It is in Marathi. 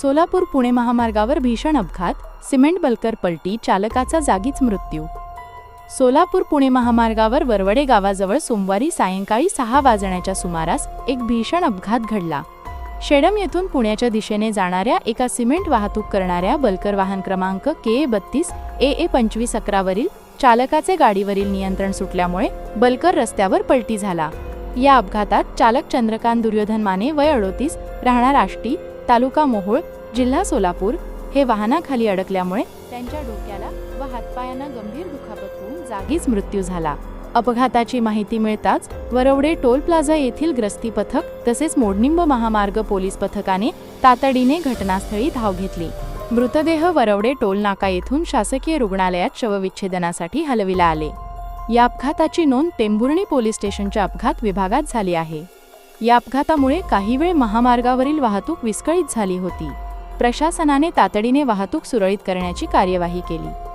सोलापूर पुणे महामार्गावर भीषण अपघात सिमेंट बल्कर पलटी चालकाचा जागीच मृत्यू. सोलापूर पुणे महामार्गावर वरवडे गावाजवळ सोमवारी सायंकाळी सहा वाजण्याच्या सुमारास एक भीषण अपघात घडला. शेडम येथून पुण्याच्या दिशेने जाणाऱ्या एका सिमेंट वाहतूक करणाऱ्या बलकर वाहन क्रमांक के ए बत्तीस ए ए पंचवीस अकरावरील चालकाचे गाडीवरील नियंत्रण सुटल्यामुळे बलकर रस्त्यावर पलटी झाला. या अपघातात चालक चंद्रकांत दुर्योधन माने वय अडोतीस राहणार आष्टी तालुका मोहोळ जिल्हा सोलापूर हे वाहनाखाली अडकल्यामुळे त्यांच्या डोक्याला व हातपायांना गंभीर दुखापत होऊन जागीच मृत्यू झाला. अपघाताची माहिती मिळताच वरवडे टोल प्लाझा येथील ग्रस्ती पथक तसेच मोडनिंब महामार्ग पोलीस पथकाने तातडीने घटनास्थळी धाव घेतली. मृतदेह वरवडे टोल नाका येथून शासकीय रुग्णालयात शवविच्छेदनासाठी हलविला आले. या अपघाताची नोंद टेंभुर्णी पोलीस स्टेशनच्या अपघात विभागात झाली आहे. या अपघातामुळे काही वेळ महामार्गावरील वाहतूक विस्कळीत झाली होती. प्रशासनाने तातडीने वाहतूक सुरळीत करण्याची कार्यवाही केली.